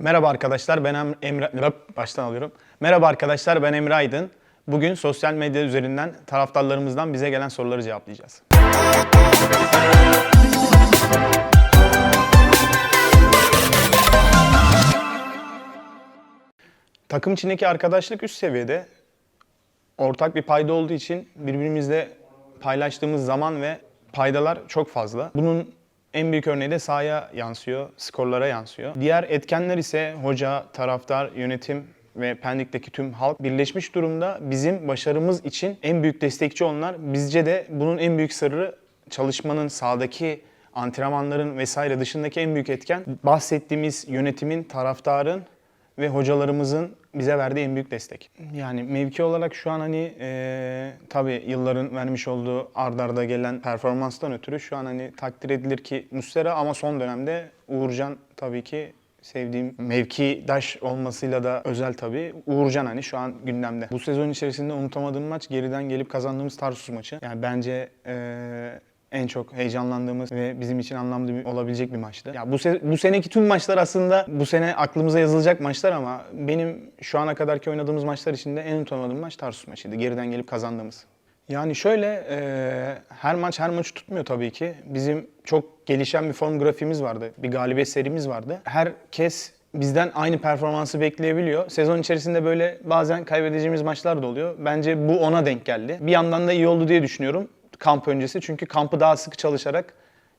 Merhaba arkadaşlar ben Em- Emre Rap- baştan alıyorum. Merhaba arkadaşlar ben Emre Aydın. Bugün sosyal medya üzerinden taraftarlarımızdan bize gelen soruları cevaplayacağız. Takım içindeki arkadaşlık üst seviyede. Ortak bir payda olduğu için birbirimizle paylaştığımız zaman ve paydalar çok fazla. Bunun en büyük örneği de sahaya yansıyor, skorlara yansıyor. Diğer etkenler ise hoca, taraftar, yönetim ve Pendik'teki tüm halk birleşmiş durumda bizim başarımız için en büyük destekçi onlar. Bizce de bunun en büyük sırrı çalışmanın sahadaki antrenmanların vesaire dışındaki en büyük etken bahsettiğimiz yönetimin, taraftarın ve hocalarımızın bize verdiği en büyük destek. Yani mevki olarak şu an hani eee tabii yılların vermiş olduğu ardarda gelen performanstan ötürü şu an hani takdir edilir ki Muslera ama son dönemde Uğurcan tabii ki sevdiğim mevkidaş olmasıyla da özel tabii. Uğurcan hani şu an gündemde. Bu sezon içerisinde unutamadığım maç geriden gelip kazandığımız Tarsus maçı. Yani bence eee en çok heyecanlandığımız ve bizim için anlamlı olabilecek bir maçtı. Ya bu, se- bu seneki tüm maçlar aslında bu sene aklımıza yazılacak maçlar ama benim şu ana kadarki oynadığımız maçlar içinde en unutamadığım maç Tarsus maçıydı. Geriden gelip kazandığımız. Yani şöyle e, her maç her maçı tutmuyor tabii ki. Bizim çok gelişen bir form grafiğimiz vardı. Bir galibiyet serimiz vardı. Herkes bizden aynı performansı bekleyebiliyor. Sezon içerisinde böyle bazen kaybedeceğimiz maçlar da oluyor. Bence bu ona denk geldi. Bir yandan da iyi oldu diye düşünüyorum kamp öncesi. Çünkü kampı daha sık çalışarak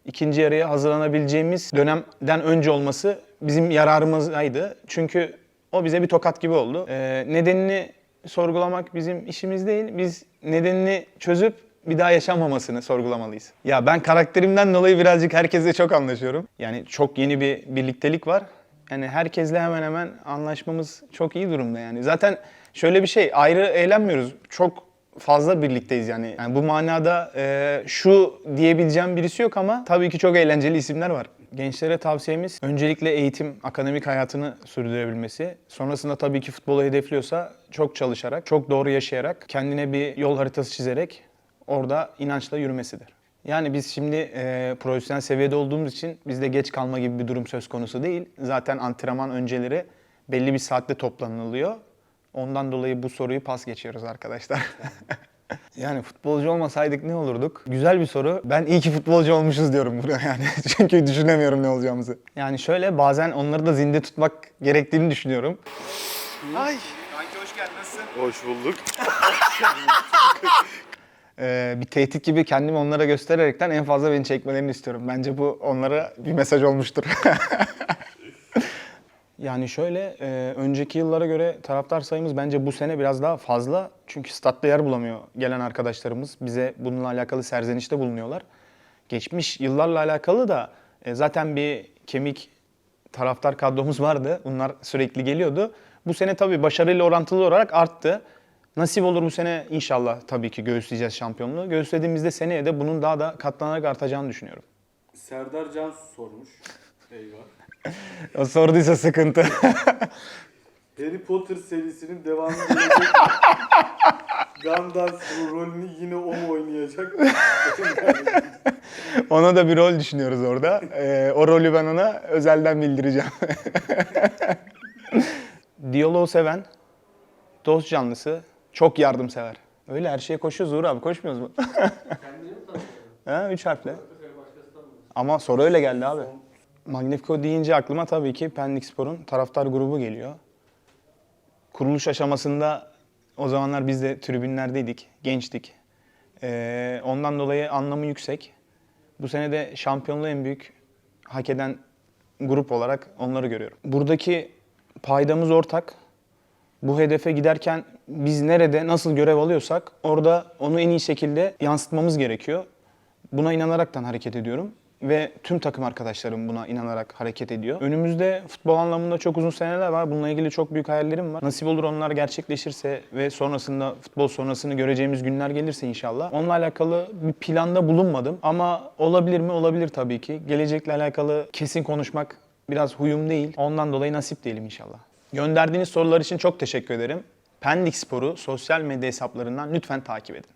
ikinci yarıya hazırlanabileceğimiz dönemden önce olması bizim yararımızdaydı. Çünkü o bize bir tokat gibi oldu. Ee, nedenini sorgulamak bizim işimiz değil. Biz nedenini çözüp bir daha yaşanmamasını sorgulamalıyız. Ya ben karakterimden dolayı birazcık herkesle çok anlaşıyorum. Yani çok yeni bir birliktelik var. Yani herkesle hemen hemen anlaşmamız çok iyi durumda yani. Zaten şöyle bir şey ayrı eğlenmiyoruz. Çok fazla birlikteyiz yani. yani bu manada e, şu diyebileceğim birisi yok ama tabii ki çok eğlenceli isimler var. Gençlere tavsiyemiz öncelikle eğitim, akademik hayatını sürdürebilmesi. Sonrasında tabii ki futbolu hedefliyorsa çok çalışarak, çok doğru yaşayarak, kendine bir yol haritası çizerek orada inançla yürümesidir. Yani biz şimdi e, profesyonel seviyede olduğumuz için bizde geç kalma gibi bir durum söz konusu değil. Zaten antrenman önceleri belli bir saatte toplanılıyor. Ondan dolayı bu soruyu pas geçiyoruz arkadaşlar. yani futbolcu olmasaydık ne olurduk? Güzel bir soru. Ben iyi ki futbolcu olmuşuz diyorum buraya yani. Çünkü düşünemiyorum ne olacağımızı. Yani şöyle bazen onları da zinde tutmak gerektiğini düşünüyorum. Ay. Kanki hoş geldin. Nasılsın? Hoş bulduk. Ee, bir tehdit gibi kendimi onlara göstererekten en fazla beni çekmelerini istiyorum. Bence bu onlara bir mesaj olmuştur. Yani şöyle, e, önceki yıllara göre taraftar sayımız bence bu sene biraz daha fazla. Çünkü statta yer bulamıyor gelen arkadaşlarımız. Bize bununla alakalı serzenişte bulunuyorlar. Geçmiş yıllarla alakalı da e, zaten bir kemik taraftar kadromuz vardı. Bunlar sürekli geliyordu. Bu sene tabii başarıyla orantılı olarak arttı. Nasip olur bu sene inşallah tabii ki göğüsleyeceğiz şampiyonluğu. Göğüslediğimizde seneye de bunun daha da katlanarak artacağını düşünüyorum. Serdar Cansu sormuş. Eyvah. O sorduysa sıkıntı. Harry Potter serisinin devamı gelecek mi? Gandalf rolünü yine o mu oynayacak? ona da bir rol düşünüyoruz orada. Ee, o rolü ben ona özelden bildireceğim. Diyaloğu seven, dost canlısı, çok yardımsever. Öyle her şeye koşuyoruz Uğur abi, koşmuyoruz mu? ha, üç harfle. Ama soru öyle geldi abi. Magnifico deyince aklıma tabii ki Pendik Spor'un taraftar grubu geliyor. Kuruluş aşamasında o zamanlar biz de tribünlerdeydik, gençtik. Ee, ondan dolayı anlamı yüksek. Bu sene de şampiyonluğu en büyük hak eden grup olarak onları görüyorum. Buradaki paydamız ortak. Bu hedefe giderken biz nerede nasıl görev alıyorsak orada onu en iyi şekilde yansıtmamız gerekiyor. Buna inanaraktan hareket ediyorum ve tüm takım arkadaşlarım buna inanarak hareket ediyor. Önümüzde futbol anlamında çok uzun seneler var. Bununla ilgili çok büyük hayallerim var. Nasip olur onlar gerçekleşirse ve sonrasında futbol sonrasını göreceğimiz günler gelirse inşallah. Onunla alakalı bir planda bulunmadım ama olabilir mi? Olabilir tabii ki. Gelecekle alakalı kesin konuşmak biraz huyum değil. Ondan dolayı nasip diyelim inşallah. Gönderdiğiniz sorular için çok teşekkür ederim. Pendik Spor'u sosyal medya hesaplarından lütfen takip edin.